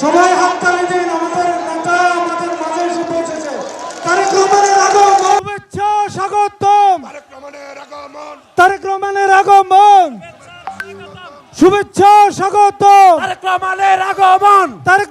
সবাই হাততালি দিন আমাদের নেতা আমাদের মাঝে এসে পৌঁছেছে তারেক রহমানের আগমন। শুভেচ্ছা স্বাগতম। তারেক রহমানের আগমন। শুভেচ্ছা স্বাগতম। তারেক রহমানের আগমন। তারেক